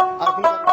আর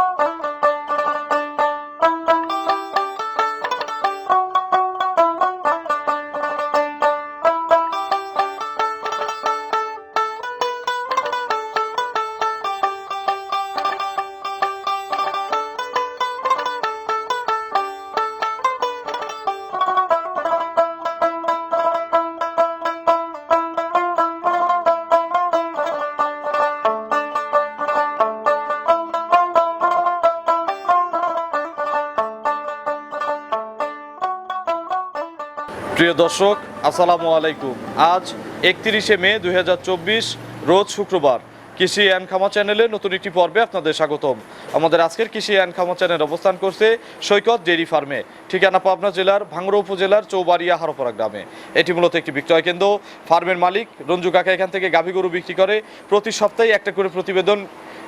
প্রিয় দর্শক, আসসালামু আলাইকুম। আজ একত্রিশে মে দু হাজার চব্বিশ, রোজ শুক্রবার। কৃষি অ্যান্ড খামা চ্যানেলে নতুন একটি পর্বে আপনাদের স্বাগতম। আমাদের আজকের কৃষি অ্যান্ড খামা চ্যানেল অবস্থান করছে সৈকত ডেইরি ফার্মে। ঠিকানা পাবনা জেলার ভাঙড়া উপজেলার চৌবাড়িয়া হারোপাড়া গ্রামে। এটি মূলত একটি বিক্রয় কেন্দ্র। ফার্মের মালিক রঞ্জু কাকা এখান থেকে গাভী গরু বিক্রি করে। প্রতি সপ্তাহে একটা করে প্রতিবেদন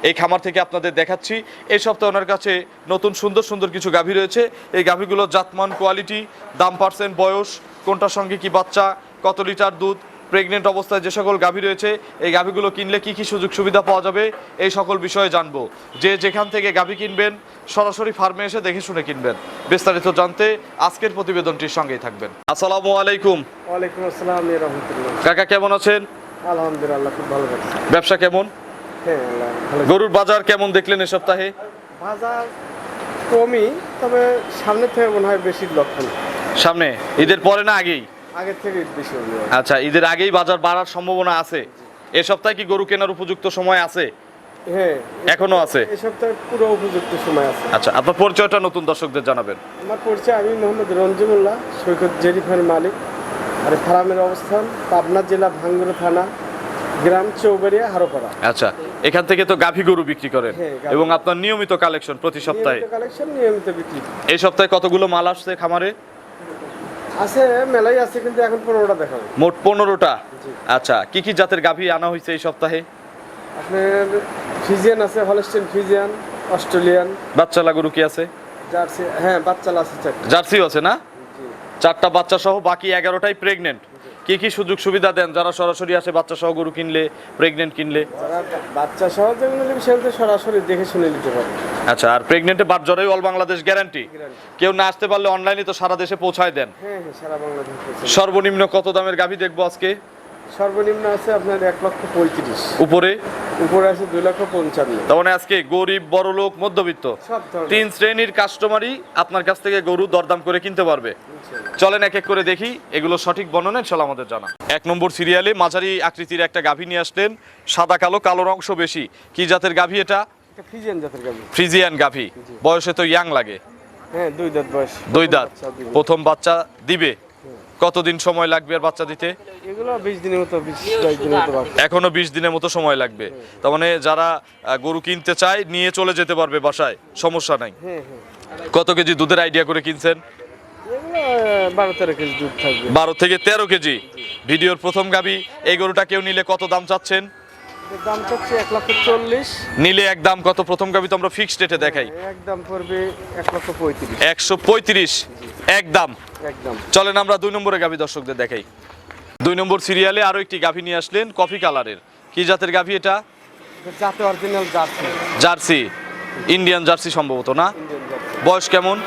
এই খামার থেকে আপনাদের দেখাচ্ছি। এই সপ্তাহে ওনার কাছে নতুন সুন্দর সুন্দর কিছু গাভী রয়েছে। এই গাভীগুলোর জাতমান কোয়ালিটি, দাম পার্সেন্ট, বয়স, কোনটার সঙ্গে কি বাচ্চা, কত লিটার দুধ প্রেগনেন্ট অবস্থায় যে সকল গাভী রয়েছে এই গাভীগুলো কিনলে কি কি সুযোগ সুবিধা পাওয়া যাবে এই সকল বিষয়ে জানব। যে যেখান থেকে গাভী কিনবেন সরাসরি ফার্মে এসে দেখে শুনে কিনবেন। বিস্তারিত জানতে আজকের প্রতিবেদনটির সঙ্গেই থাকবেন। আসসালামু আলাইকুম। ওয়ালাইকুম আসসালাম রহমতুল্লাহ। কাকা কেমন আছেন? আলহামদুলিল্লাহ খুব ভালো লাগছে ব্যবসা কেমন? হ্যাঁ গরুর বাজার কেমন দেখলেন এ সপ্তাহে? বাজার কমই তবে সামনে থেকে মনে হয় বেশি লক্ষণ। সামনে? ঈদের পরে না আগেই? আগের থেকে বেশি হবে আচ্ছা ঈদের আগেই বাজার বাড়ার সম্ভাবনা আছে। এ সপ্তাহে কি গরু কেনার উপযুক্ত সময় আছে? হ্যাঁ এখনও আছে? এই সপ্তাহে পুরো উপযুক্ত সময় আছে। আচ্ছা আপনার পরিচয়টা নতুন দর্শকদের জানাবেন। আমার পরিচয় আমি মোহাম্মদ রঞ্জিমুল্লাহ সৈকত জেরিফার মালিক। আর ফার্মের অবস্থান পাবনা জেলা ভাঙ্গুরা থানা গ্রাম চৌবাড়িয়া হারোপাড়া। আচ্ছা এখান থেকে তো গাভী গরু বিক্রি করেন হ্যাঁ, এবং আপনার নিয়মিত কালেকশন প্রতি সপ্তাহে? কালেকশন নিয়মিত বিক্রি। এই সপ্তাহে কতগুলো মাল আসছে খামারে? আছে মেলাই আছে কিন্তু এখন পনেরোটা দেখাবো। মোট পনেরোটা? জি। আচ্ছা কি কি জাতের গাভী আনা হয়েছে এই সপ্তাহে? আপনার ফিজিয়ান আছে হলস্টেন ফিজিয়ান অস্ট্রেলিয়ান। বাচ্চালা গরু কি আছে? জার্সি হ্যাঁ বাচ্চা আছে চারটে। জার্সিও আছে না? জি। চারটা বাচ্চা সহ বাকি এগারোটাই প্রেগনেন্ট কি কি সুযোগ সুবিধা দেন যারা সরাসরি আসে বাচ্চা সহ গরু কিনলে প্রেগনেন্ট কিনলে? বাচ্চা সহ যেগুলো সেগুলো সরাসরি দেখে শুনে নিতে পারে। আচ্ছা আর প্রেগনেন্টে বাদ জ্বরে অল বাংলাদেশ গ্যারান্টি কেউ না আসতে পারলে অনলাইনে তো সারা দেশে পৌঁছায় দেন। হ্যাঁ হ্যাঁ সারা বাংলাদেশ সর্বনিম্ন কত দামের গাভী দেখব আজকে? সর্বনিম্ন আছে আপনার এক লক্ষ পঁয়ত্রিশ। উপরে? উপরে আছে দুই লক্ষ পঞ্চান্ন। তার মানে আজকে গরিব বড়লোক মধ্যবিত্ত। তিন শ্রেণির কাস্টমারই আপনার কাছ থেকে গরু দরদাম করে কিনতে পারবে। চলেন এক এক করে দেখি এগুলো সঠিক বর্ণনা চল আমাদের জানা। এক নম্বর সিরিয়ালে মাঝারি আকৃতির একটা গাভী নিয়ে আসলেন সাদা কালো কালোর অংশ বেশি। কি জাতের গাভী এটা? জাতের গাভি। ফ্রিজিয়ান গাভী। বয়সে তো ইয়াং লাগে। হ্যাঁ দুই দাঁত বয়স। দুই দাঁত। প্রথম বাচ্চা দিবে। কতদিন সময় লাগবে আর বাচ্চা দিতে? এগুলো বিশ দিনের মতো এখনও বিশ দিনের মতো সময় লাগবে। তার মানে যারা গরু কিনতে চায় নিয়ে চলে যেতে পারবে বাসায় সমস্যা নাই। হ্যাঁ হ্যাঁ। কত কেজি দুধের আইডিয়া করে কিনছেন? বারো তেরো কেজি দুধ থাকবে। বারো থেকে তেরো কেজি। ভিডিওর প্রথম গাবি এই গরুটা কেউ নিলে কত দাম চাচ্ছেন? দাম হচ্ছে এক লক্ষ চল্লিশ। নিলে এক দাম কত? প্রথম গাবি তো আমরা ফিক্সড রেটে দেখাই। একদম পড়বে এক লক্ষ পঁয়ত্রিশ। একশো পঁয়ত্রিশ। এক দাম। একদম চলেন আমরা দুই নম্বরে গাভী দর্শকদের দেখাই। দুই নম্বর সিরিয়ালে আরও একটি গাভী নিয়ে আসলেন কফি কালারের কি জাতের গাভী এটা? যাতে original jersey. Jersey. Indian jersey সম্ভবত না? বয়স কেমন?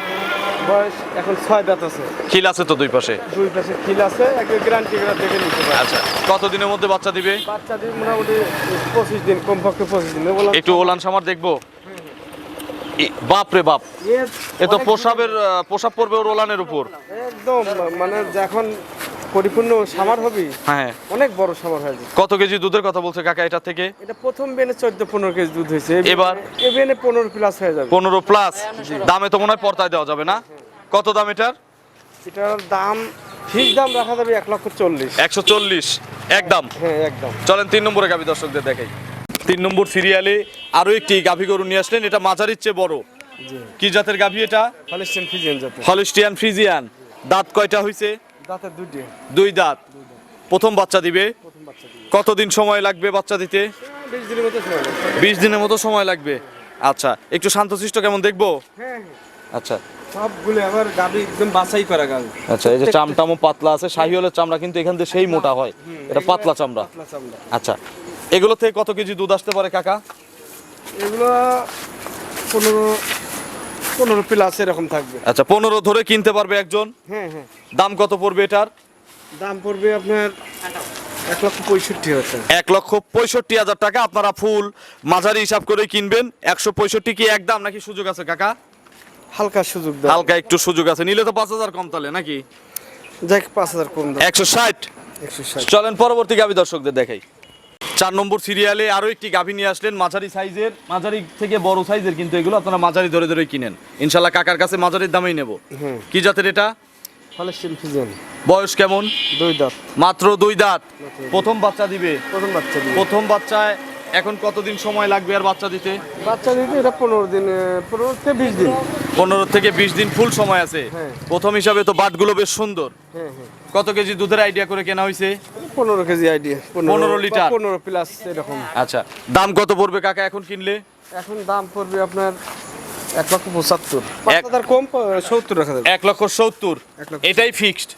বয়স এখন ছয় দাঁত আছে। খিল আছে তো দুই পাশে? দুই পাশে খিল আছে একটা গ্যারান্টি করে দেখে নিতে পারে। আচ্ছা কতদিনের মধ্যে বাচ্চা দিবে? বাচ্চা দিয়ে মোটামুটি পঁচিশ দিন কমপক্ষে পঁচিশ দিন। একটু ওলান সামার দেখব? বাপ রে বাপ। এ তো পোশাবের পোশাব পড়বে ওর ওলানের উপর। একদম মানে যখন পরিপূর্ণ সামার হবি হ্যাঁ। অনেক বড় সামার হয়ে কত কেজি দুধের কথা বলছে কাকা এটা থেকে? এটা প্রথম বেনে চোদ্দ পনেরো কেজি দুধ হয়েছে। এবার? এ বেনে পনেরো প্লাস হয়ে যাবে। পনেরো প্লাস দামে তো মনে হয় পর্তায় দেওয়া যাবে না? কত দাম এটার? এটার দাম ফিস দাম রাখা যাবে এক লক্ষ চল্লিশ। একশো চল্লিশ একদম হ্যাঁ একদম চলেন তিন নম্বরে গাভী দর্শকদের দেখাই। তিন নম্বর সিরিয়ালে আরও একটি গাভী গরু নিয়ে আসলেন এটা মাঝারির চেয়ে বড়। জি। কি জাতের গাভী এটা? হলিস্টেন ফিজিয়ান যাতে হলিস্টিয়ান ফ্রিজিয়ান দাঁত কয়টা হইছে? দাঁতে দুটি দুই দাঁত। প্রথম বাচ্চা দিবে। প্রথম বাচ্চা দিবে। কতদিন সময় লাগবে বাচ্চা দিতে? বিশ দিনের মতো সময় লাগবে। বিশ দিনের মতো সময় লাগবে। আচ্ছা একটু শান্তশিষ্ট কেমন দেখব? হ্যাঁ হ্যাঁ। আচ্ছা। সবগুলো আবার গাবি একদম বাছাই করা গাবি। আচ্ছা এই যে চামটামো পাতলা আছে শাহিওয়ালের চামড়া কিন্তু এখান থেকে সেই মোটা হয়। এটা পাতলা চামড়া। আচ্ছা এগুলো থেকে কত কেজি দুধ আসতে পারে কাকা? এগুলো পনেরো পনেরো প্লাস এরকম থাকবে। আচ্ছা পনেরো ধরে কিনতে পারবে একজন? হ্যাঁ হ্যাঁ। দাম কত পড়বে এটার? দাম পড়বে আপনার এক লক্ষ পঁয়ষট্টি হাজার এক লক্ষ পঁয়ষট্টি হাজার টাকা। আপনারা ফুল মাঝারি হিসাব করে কিনবেন। একশো পঁয়ষট্টি কি একদম নাকি সুযোগ আছে কাকা? হালকা সুযোগ দাম হালকা একটু সুযোগ আছে নিলে তো পাঁচ হাজার কম তাহলে নাকি? যাক পাঁচ হাজার কম দাম একশো ষাট। চলেন পরবর্তী গাভী দর্শকদের দেখাই। চার নম্বর সিরিয়ালে আরও একটি গাভী নিয়ে আসলেন মাঝারি সাইজের মাঝারি থেকে বড় সাইজের কিন্তু এগুলো আপনারা মাঝারি ধরে ধরে কিনেন। ইনশাল্লাহ কাকার কাছে মাঝারির দামেই নেব। কি জাতের এটা? হলেস্টিন বয়স কেমন? দুই দাঁত। মাত্র দুই দাঁত। প্রথম বাচ্চা দিবে। প্রথম বাচ্চা দিবে। প্রথম বাচ্চায় এখন কতদিন সময় লাগবে আর বাচ্চা দিতে? বাচ্চা দিতে এটা পনেরো দিন পনেরো থেকে বিশ দিন। পনেরো থেকে বিশ দিন ফুল সময় আছে। হ্যাঁ। প্রথম হিসাবে তো বাটগুলো বেশ সুন্দর। হ্যাঁ হ্যাঁ। কত কেজি দুধের আইডিয়া করে কেনা হয়েছে পনেরো কেজি আইডিয়া 15 লিটার। পনেরো প্লাস এরকম। আচ্ছা দাম কত পড়বে কাকা এখন কিনলে? এখন দাম পড়বে আপনার এক লক্ষ পঁচাত্তর। কম সত্তর রাখা যাবে। এক লক্ষ সত্তর। এটাই ফিক্সড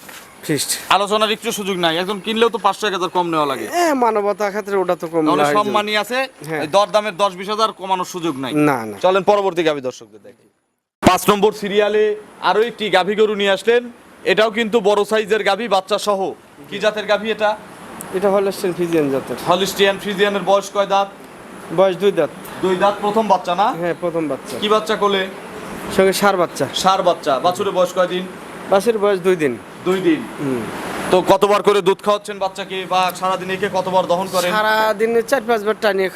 ফিক্সড আলোচনার একটু সুযোগ নাই। একদম কিনলেও তো পাঁচশো এক হাজার কম নেওয়া লাগে। হ্যাঁ মানবতা ক্ষেত্রে ওটা তো কম সম্মানই আছে। দর দামের দশ বিশ হাজার কমানোর সুযোগ নাই। না না। চলেন পরবর্তী গাভী দর্শকদের দেখি। পাঁচ নম্বর সিরিয়ালে আরও একটি গাভী গরু নিয়ে আসলেন। এটাও কিন্তু বড় সাইজের গাভী বাচ্চা সহ। কি জাতের গাভী এটা? এটা হলেস্টিন ফিজিয়ান জাতের। হলিস্টিয়ান ফ্রিজিয়ানের বয়স কয় দাঁত? বয়স দুই দাঁত। দুই দাঁত প্রথম বাচ্চা না? হ্যাঁ প্রথম বাচ্চা। কি বাচ্চা কোলে? সঙ্গে সার বাচ্চা। সার বাচ্চা। বাছুরের বয়স কয় দিন? বাসের বয়স দুই দিন। দুই দিন। তো কতবার করে দুধ খাওয়াচ্ছেন বাচ্চাকে বা সারাদিন একে কতবার দহন করেন? সারা দিনে চার পাঁচবার টানিয়ে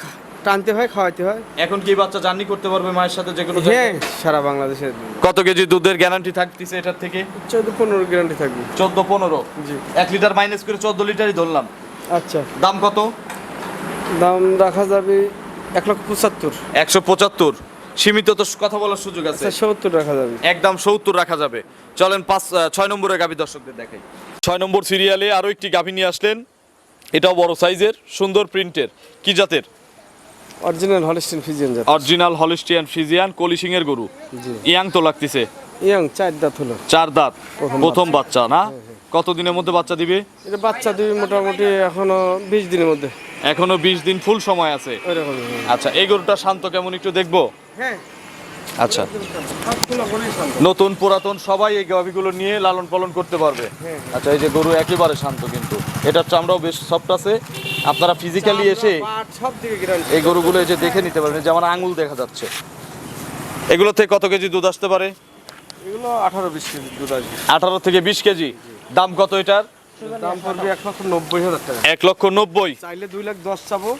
টানতে হয় খাওয়াতে হয়। এখন কি বাচ্চা জার্নি করতে পারবে মায়ের সাথে যে কোনো হ্যাঁ সারা বাংলাদেশের কত কেজি দুধের গ্যারান্টি থাকতেছে এটার থেকে? চোদ্দ পনেরো গ্যারান্টি থাকবে। চোদ্দ পনেরো? জি। এক লিটার মাইনাস করে চোদ্দ লিটারই ধরলাম। আচ্ছা। দাম কত? দাম রাখা যাবে এক লক্ষ পঁচাত্তর। একশো পঁচাত্তর। সীমিত তো কথা বলার সুযোগ আছে। আচ্ছা সত্তর রাখা যাবে। একদম সত্তর রাখা যাবে। চলেন পাঁচ ছয় নম্বরের গাভী দর্শকদের দেখাই। ছয় নম্বর সিরিয়ালে আরও একটি গাভী নিয়ে আসলেন। এটাও বড় সাইজের সুন্দর প্রিন্টের কি জাতের? অরিজিনাল হলেস্টিন ফিজিয়ান জাত। অরিজিনাল হলিস্টিয়ান ফিজিয়ান কলিশিং এর গরু ইয়াং তো লাগতেছে। ইয়াং চার দাঁত হলো। চার দাঁত। প্রথম বাচ্চা। না? কত দিনের মধ্যে বাচ্চা দিবে? এটা বাচ্চা দিবি মোটামুটি এখনও বিশ দিনের মধ্যে। এখনও বিশ দিন ফুল সময় আছে। আচ্ছা এই গরুটা শান্ত কেমন একটু দেখব? হ্যাঁ। আচ্ছা। নতুন পুরাতন সবাই এই গাভীগুলো নিয়ে লালন পালন করতে পারবে। আচ্ছা এই যে গরু একেবারে শান্ত কিন্তু। এটার চামড়াও বেশ সফট আছে। আপনারা ফিজিক্যালি এসে এই গরুগুলো এসে দেখে নিতে পারবেন যেমন আঙুল দেখা যাচ্ছে। এগুলো থেকে কত কেজি দুধ আসতে পারে? এগুলো আঠারো বিশ কেজি দুধ আসবে। আঠারো থেকে বিশ কেজি। দাম কত এটার? দাম পড়বে এক লক্ষ নব্বই হাজার টাকা। এক লক্ষ নব্বই। চাইলে দুই লাখ দশ চাবো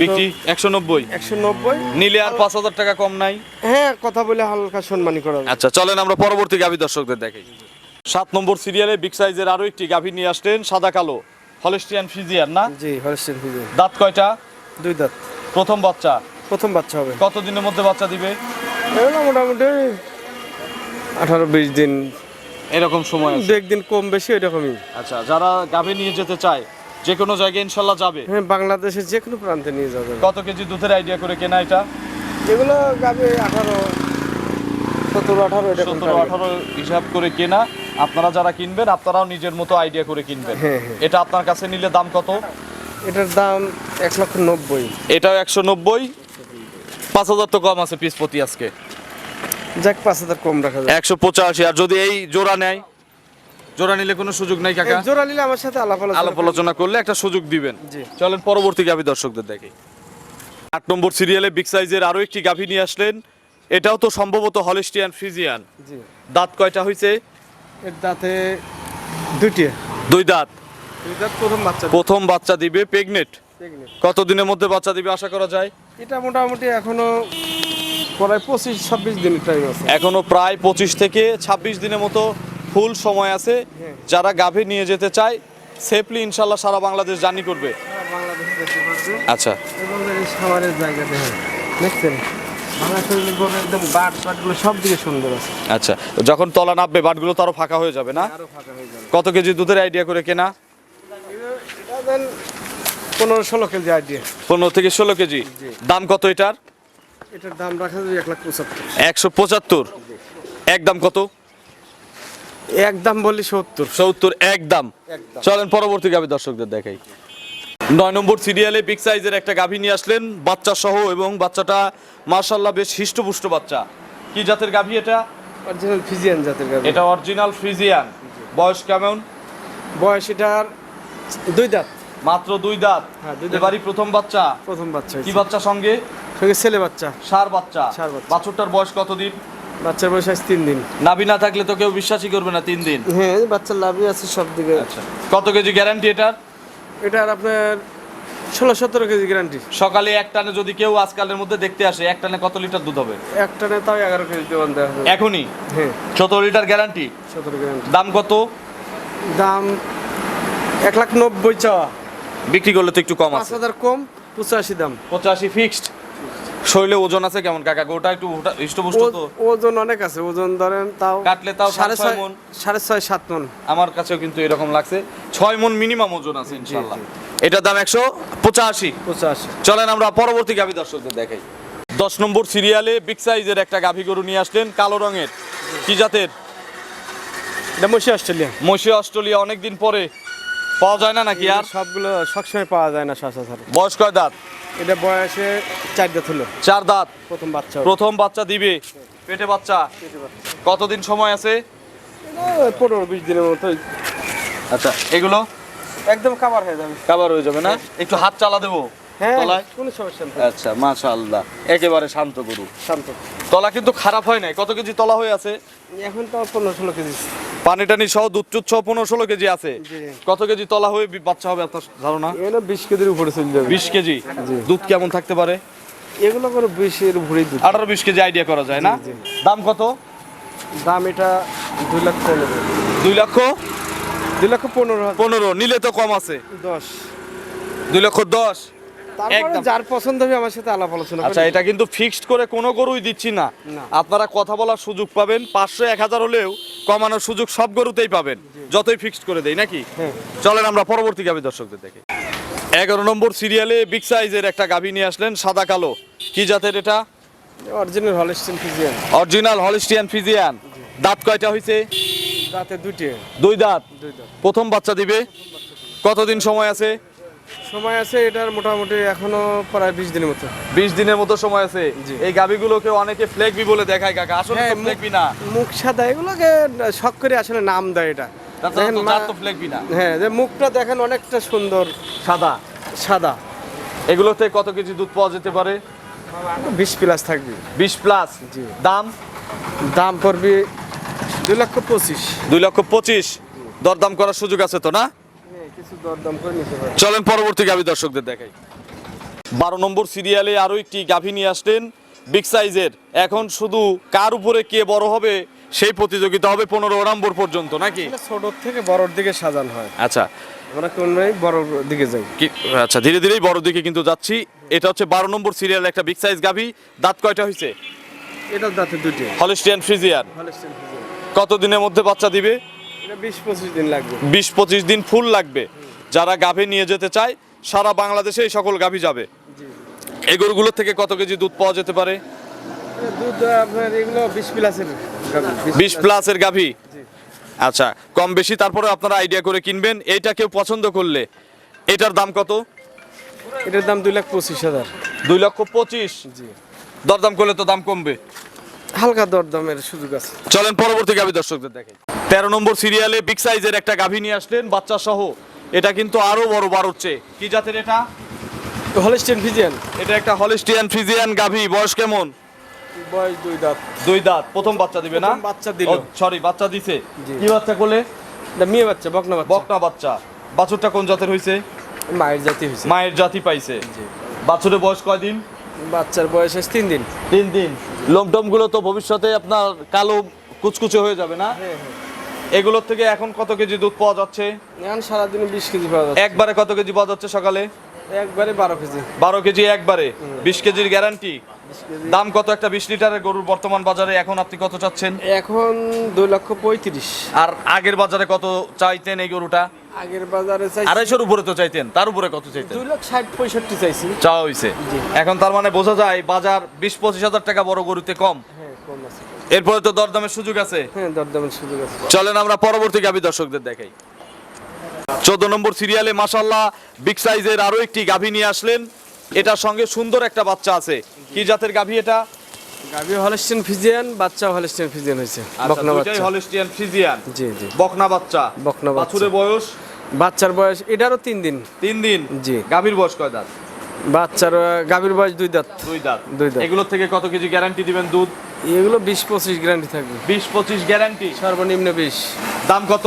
বিক্রি একশো নব্বই। একশো নব্বই। নিলে আর পাঁচ হাজার টাকা কম নাই। হ্যাঁ কথা বলে হালকা সম্মানী করা আচ্ছা চলেন আমরা পরবর্তী গাভী দর্শকদের দেখি সাত নম্বর সিরিয়ালে বিগ সাইজের আরও একটি গাভী নিয়ে আসলেন সাদা কালো। হলিস্টিয়ান ফিজিয়ান না? জি হলেস্টিন ফিজিয়ান। দাঁত কয়টা? দুই দাঁত। প্রথম বাচ্চা। প্রথম বাচ্চা হবে। কত দিনের মধ্যে বাচ্চা দিবে? মোটামুটি আঠারো বিশ দিন এরকম সময় দু একদিন কম বেশি এরকমই আচ্ছা যারা গাভী নিয়ে যেতে চায় যে কোনো জায়গায় ইনশাল্লাহ যাবে? হ্যাঁ বাংলাদেশের যে কোনো প্রান্তে নিয়ে যাবে। কত কেজি দুধের আইডিয়া করে কেনা এটা? এগুলো গাবে আঠারো সতেরো আঠারো এরকম সতেরো আঠারো হিসাব করে কেনা। আপনারা যারা কিনবেন আপনারাও নিজের মতো আইডিয়া করে কিনবেন। হ্যাঁ, হ্যাঁ। এটা আপনার কাছে নিলে দাম কত? এটার দাম এক লক্ষ নব্বই। এটাও একশো নব্বই। পাঁচ হাজার তো কম আছে পিস প্রতি আজকে। যাক পাঁচ হাজার কম রাখা যায় একশো পঁচাশি আর যদি এই জোড়া নেয়? জোড়া নিলে কোনো সুযোগ নাই কাকা? জোড়া নিলে আমার সাথে আলাপ আলোচনা আলাপ আলোচনা করলে একটা সুযোগ দিবেন। জি। চলেন পরবর্তী গাভী দর্শকদের দেখি। আট নম্বর সিরিয়ালে বিগ সাইজের আরও একটি গাভী নিয়ে আসলেন। এটাও তো সম্ভবত হলিস্টিয়ান ফ্রিজিয়ান জি। দাঁত কয়টা হয়েছে এর দাঁতে দুইটি। দুই দাঁত। দুই দাঁত প্রথম বাচ্চা প্রথম বাচ্চা দিবে প্রেগনেট pregnant। কত দিনের মধ্যে বাচ্চা দিবে আশা করা যায়? এটা মোটামুটি এখনও প্রায় পঁচিশ ছাব্বিশ দিনের টাইম আছে। এখনও প্রায় পঁচিশ থেকে ছাব্বিশ দিনের মতো ফুল সময় আছে। হ্যাঁ। যারা গাভী নিয়ে যেতে চায় সেফলি ইনশাল্লাহ সারা বাংলাদেশ জার্নি করবে। আচ্ছা। এবং জায়গা দেখেন দেখছেন? দিকে সুন্দর আচ্ছা যখন তলা নামবে বাটগুলো তো আরও ফাঁকা হয়ে যাবে না? হয়ে কত কেজি দুধের আইডিয়া করে কেনা? পনেরো ষোলো কেজি আইডিয়া পনেরো থেকে ষোলো কেজি। দাম কত এটার? এটার দাম রাখা যাবে এক লাখ পঁচাত্তর। একশো পঁচাত্তর? একদম কত? একদম বলি সত্তর। সত্তর একদম একদম চলেন পরবর্তী গাভী দর্শকদের দেখাই। নয় নম্বর সিরিয়ালে বিগ সাইজের একটা গাভী নিয়ে আসলেন বাচ্চা সহ এবং বাচ্চাটা মার্শাল্লাহ বেশ হিষ্টপুষ্ট বাচ্চা। কি জাতের গাভী এটা? অরিজিনাল ফিজিয়ান জাতের গাভী। এটা অরিজিনাল ফ্রিজিয়ান বয়স কেমন? বয়স এটার দুই দাঁত। মাত্র দুই দাঁত। হ্যাঁ, দুই দাঁত। এবারই প্রথম বাচ্চা। প্রথম বাচ্চা কি বাচ্চা সঙ্গে? সঙ্গে ছেলে বাচ্চা। সার বাচ্চা। ষাঁড় বাচ্চা। বাছুরটার বয়স কতদিন? বাচ্চার বয়স আজ তিন দিন। নাভি না থাকলে তো কেউ বিশ্বাসই করবে না তিন দিন। হ্যাঁ বাচ্চার লাভই আছে সব দিকে আচ্ছা। কত কেজি গ্যারান্টি এটার? এটার আপনার ষোলো সতেরো কেজি গ্যারান্টি সকালে এক টানে যদি কেউ আজকালের মধ্যে দেখতে আসে এক টানে কত লিটার দুধ হবে? এক টানে তাও এগারো কেজি দেওয়ান দেওয়া হবে। এখনই? হ্যাঁ। সতেরো লিটার গ্যারান্টি সতেরো গ্যারান্টি দাম কত? দাম এক লাখ নব্বই চাওয়া। বিক্রি করলে তো একটু কম আছে। হাজার কম পঁচাশি দাম। পঁচাশি ফিক্সড শরীরে ওজন আছে কেমন? কাকা গোটা একটু ওটা- হৃষ্টপুষ্ট তো। ওজন অনেক আছে ওজন ধরেন তাও কাটলে তাও সাড়ে সাড়ে ছয় ছয় মন। সাড়ে ছয় সাত মন। আমার কাছেও কিন্তু এরকম লাগছে। ছয় মন মিনিমাম ওজন আছে ইনশাল্লাহ। এটার দাম একশো পঁচাশি। পঁচাশি। চলেন আমরা পরবর্তী গাভী দর্শকদের দেখাই। দশ নম্বর সিরিয়ালে বিগ সাইজের একটা গাভী গরু নিয়ে আসলেন কালো রঙের। কি জাতের? এটা মশি অস্ট্রেলিয়া। মসি অস্ট্রেলিয়া অনেকদিন পরে পাওয়া যায় না নাকি আর? সবগুলো সবসময় পাওয়া যায় না সচরাচর বয়স কয় দাঁত? এটা বয়সে চার দাঁত হলো। চার দাঁত? প্রথম বাচ্চা। প্রথম বাচ্চা দিবে। পেটে বাচ্চা? কতদিন সময় আছে? পনেরো বিশ দিনের মতো আচ্ছা এগুলো? একদম কাবার হয়ে যাবে। কাবার হয়ে যাবে না? একটু হাত চালা দেবো। তলায়? কোনো সমস্যা নেই। আচ্ছা মাশাআল্লাহ। একেবারে শান্ত গরু। শান্ত। তলা কিন্তু খারাপ হয় নাই। কত কেজি তলা হয়ে আছে? এখন তো পনেরো ষোলো কেজি। পানি টানি সহ দুধ টুধ সহ পনেরো ষোলো কেজি আছে। কত কেজি তলা হয়ে বাচ্চা হবে আপনার ধারণা? এগুলো বিশ কেজির উপরে চলে যাবে। বিশ কেজি? দুধ কেমন থাকতে পারে? এগুলো করে বিশের উপরেই দুধ। আঠারো বিশ কেজি আইডিয়া করা যায় না? দাম কত? দাম এটা দুই পনেরো। দুই লক্ষ? দুই লক্ষ পনেরো পনেরো নিলে তো কম আছে। দশ। দুই লক্ষ দশ? একদম। যার পছন্দ হবে আমার সাথে আলাপ আলোচনা আচ্ছা এটা কিন্তু ফিক্সড করে কোনো গরুই দিচ্ছি না। আপনারা কথা বলার সুযোগ পাবেন পাঁচশো এক হাজার হলেও কমানোর সুযোগ সব গরুতেই পাবেন। যতই ফিক্সড করে দেই নাকি? হ্যাঁ। চলেন আমরা পরবর্তী গাভী দর্শকদের দেখি। এগারো নম্বর সিরিয়ালে বিগ সাইজের একটা গাভী নিয়ে আসলেন সাদা কালো। কি জাতের এটা? Original Friesian original Holstein Friesian দাঁত কয়টা দাঁতে দুটি দুই দাঁত। প্রথম বাচ্চা দিবে। কতদিন সময় আছে? সময় আছে এটার মোটামুটি এখনও প্রায় বিশ দিনের মতো। বিশ দিনের মতো সময় আছে। এই গাভীগুলোকে অনেকে ফ্লেগবি বলে দেখায় কাকা। আসলে হ্যাঁ, ফ্লেগবি না। মুখ সাদা এগুলোকে শখ করে আসলে নাম দেয় এটা। হ্যাঁ যে মুখটা দেখেন অনেকটা সুন্দর। সাদা। সাদা। এগুলোতে কত কেজি দুধ পাওয়া যেতে পারে? বিশ প্লাস থাকবে। বিশ প্লাস জি। দাম? দাম পড়বে দুই লক্ষ পঁচিশ। দুই লক্ষ পঁচিশ। দরদাম করার সুযোগ আছে তো না? চলেন পরবর্তী গাভী দর্শকদের দেখাই। বারো নম্বর সিরিয়ালে আরও একটি গাভী নিয়ে আসলেন বিগ সাইজের। এখন শুধু কার উপরে কে বড় হবে সেই প্রতিযোগিতা হবে পনেরো নম্বর পর্যন্ত নাকি? ছোট থেকে বড়র দিকে সাজানো হয়। আচ্ছা। আমরা কোন বড় দিকে যাই? আচ্ছা ধীরে ধীরেই বড় দিকে কিন্তু যাচ্ছি। এটা হচ্ছে বারো নম্বর সিরিয়াল একটা বিগ সাইজ গাভী। দাঁত কয়টা হয়েছে? এটার দাঁতে দুটি হলিস্টিয়ান ফ্রিজিয়ান। কত দিনের মধ্যে বাচ্চা দিবে? এটা বিশ পঁচিশ দিন ফুল লাগবে। যারা গাভী নিয়ে যেতে চায় সারা বাংলাদেশে এই সকল গাভী যাবে। এই গরুগুলোর থেকে কত কেজি দুধ পাওয়া যেতে পারে? দুধ আপনার এগুলো বিশ প্লাসের বিশ প্লাসের গাভী? আচ্ছা কম বেশি তারপরে আপনারা আইডিয়া করে কিনবেন। এইটা কেউ পছন্দ করলে এটার দাম কত? এটার দাম দুই লাখ পঁচিশ হাজার। দুই লক্ষ পঁচিশ? দরদাম করলে তো দাম কমবে। হালকা দরদামের সুযোগ আছে। চলেন পরবর্তী গাভী দর্শকদের দেখে তেরো নম্বর সিরিয়ালে বিগ সাইজের একটা গাভী নিয়ে আসলেন বাচ্চা সহ এটা কিন্তু আরও বড় বার হচ্ছে কি জাতের এটা? হলিস্টিয়ান ফিজিয়ান এটা একটা হলিস্টিয়ান ফিজিয়ান গাভী। বয়স কেমন? বয়স দুই দাঁত। দুই দাঁত। প্রথম বাচ্চা দিবে না? বাচ্চা দিল। সরি বাচ্চা দিছে। কি বাচ্চা করলে মেয়ে বাচ্চা বকনা বাচ্চা। বকনা বাচ্চা। বাছুরটা কোন জাতের হয়েছে মায়ের জাতি হয়েছে মায়ের জাতি পাইছে। বাছুরের বয়স কয়দিন বাচ্চার বয়স তিন দিন। তিন দিন। লোমটমগুলো তো ভবিষ্যতে আপনার কালো কুচকুচে হয়ে যাবে না? হ্যাঁ। এগুলোর থেকে এখন কত কেজি দুধ পাওয়া যাচ্ছে? এখন সারাদিনে বিশ কেজি পাওয়া যাচ্ছে। একবারে কত কেজি পাওয়া যাচ্ছে সকালে? একবারে বারো কেজি। বারো কেজি একবারে। বিশ কেজির গ্যারান্টি দাম কত একটা বিশ লিটারের গরুর বর্তমান বাজারে? এখন আপনি কত চাচ্ছেন? এখন দুই লক্ষ পঁয়ত্রিশ। আর আগের বাজারে কত চাইতেন এই গরুটা? আগের বাজারে চাই আড়াইশোর উপরে তো চাইতেন। তার উপরে কত চাইতেন? দুই লাখ ষাট পঁয়ষট্টি চাইছি। চাওয়া হয়েছে এখন তার মানে বোঝা যায় বাজার বিশ পঁচিশ হাজার টাকা বড় গরুতে কম। হ্যাঁ। এরপরে তো দরদামের সুযোগ আছে। হ্যাঁ দরদামের সুযোগ আছে। চলেন আমরা পরবর্তী গাভী দর্শকদের দেখাই। চোদ্দ নম্বর সিরিয়ালে মাসাল্লাহ বিগ সাইজের আরও একটি গাভী নিয়ে আসলেন। এটার সঙ্গে সুন্দর একটা বাচ্চা আছে। কি জাতের গাভী এটা? গাভি হলস্টেন ফিজিয়ান বাচ্চা ফিজিয়ান হয়েছে। বকনা বাচ্চা। হলিস্টিয়ান ফ্রিজিয়ান জি জি। বকনা বাচ্চা। বকনা। বাছুরের বয়স? বাচ্চার বয়স এটারও তিন দিন। তিন দিন? জি। গাভীর বয়স কয় দাঁত? বাচ্চার গাভীর বয়স দুই দাঁত। দুই দাঁত। দুই দাঁত। এগুলোর থেকে কত কেজি গ্যারান্টি দিবেন দুধ? এগুলো বিশ পঁচিশ গ্যারান্টি থাকবে। বিশ পঁচিশ গ্যারান্টি সর্বনিম্ন বিশ। দাম কত?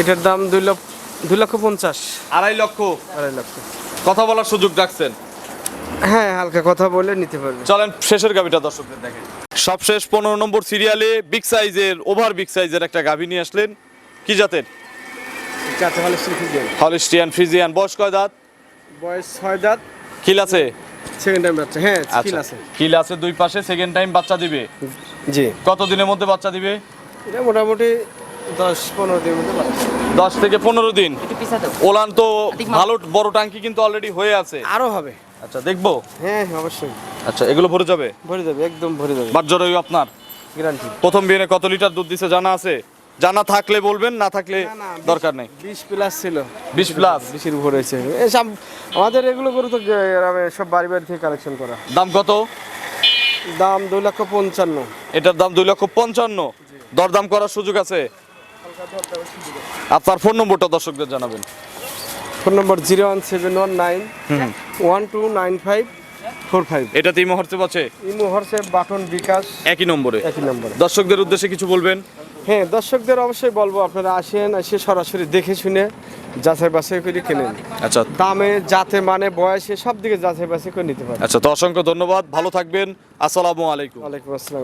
এটার দাম দুই লক্ষ দুই লক্ষ পঞ্চাশ। আড়াই লক্ষ। আড়াই লক্ষ। কথা বলার সুযোগ রাখছেন? হ্যাঁ হালকা কথা বলে নিতে পারবে। চলেন শেষের গাভিটা দর্শকদের দেখেন সবশেষ পনেরো নম্বর সিরিয়ালে বিগ সাইজের ওভার বিগ সাইজের একটা গাভী নিয়ে আসলেন। কি জাতের? Holstein Friesian. বয়স কয় দাঁত? বয়স ছয় দাঁত। কিল আছে? সেকেন্ড টাইম বাচ্চা হ্যাঁ স্কিল আচ্ছা। আছে। কিল আছে দুই পাশে সেকেন্ড টাইম বাচ্চা দিবে। জি। কত দিনের মধ্যে বাচ্চা দিবে? এটা মোটামুটি দশ পনেরো দিনের মধ্যে বাচ্চা। দশ থেকে পনেরো দিন। একটু পিছা দাও। ওলান তো ভালো বড় টাঙ্কি কিন্তু অলরেডি হয়ে আছে। আরও হবে। আচ্ছা দেখব? হ্যাঁ হ্যাঁ, অবশ্যই। আচ্ছা এগুলো ভরে যাবে? ভরে যাবে একদম ভরে যাবে। বাট জরুরি আপনার? গ্যারান্টি প্রথম বিয়ে কত লিটার দুধ দিছে জানা আছে? জানা থাকলে বলবেন না থাকলে দরকার নেই। বিশ প্লাস ছিল। বিশ প্লাস বিশের উপর হয়েছে। এসব আমাদের এগুলো করে তো সব বাড়ি বাড়ি থেকে কালেকশন করা। দাম কত? দাম দুই লক্ষ পঞ্চান্ন। এটার দাম দুই লক্ষ পঞ্চান্ন। দরদাম করার সুযোগ আছে? আপনার ফোন নম্বরটা দর্শকদের জানাবেন। Phone number zero one seven one nine one two nine five four five. এটাতে এই মুহূর্তে পাচ্ছে ইমো হোয়াটসঅ্যাপ বাটন বিকাশ একই নম্বরে। একই নম্বরে। দর্শকদের উদ্দেশ্যে কিছু বলবেন? হ্যাঁ দর্শকদের অবশ্যই বলব আপনারা আসেন এসে সরাসরি দেখে শুনে যাচাই বাছাই করে কেনেন। আচ্ছা। দামে যাতে মানে বয়সে সব দিকে যাচাই বাছাই করে নিতে পারেন। আচ্ছা তো অসংখ্য ধন্যবাদ ভালো থাকবেন আসসালামু আলাইকুম। আলাইকুম আসসালাম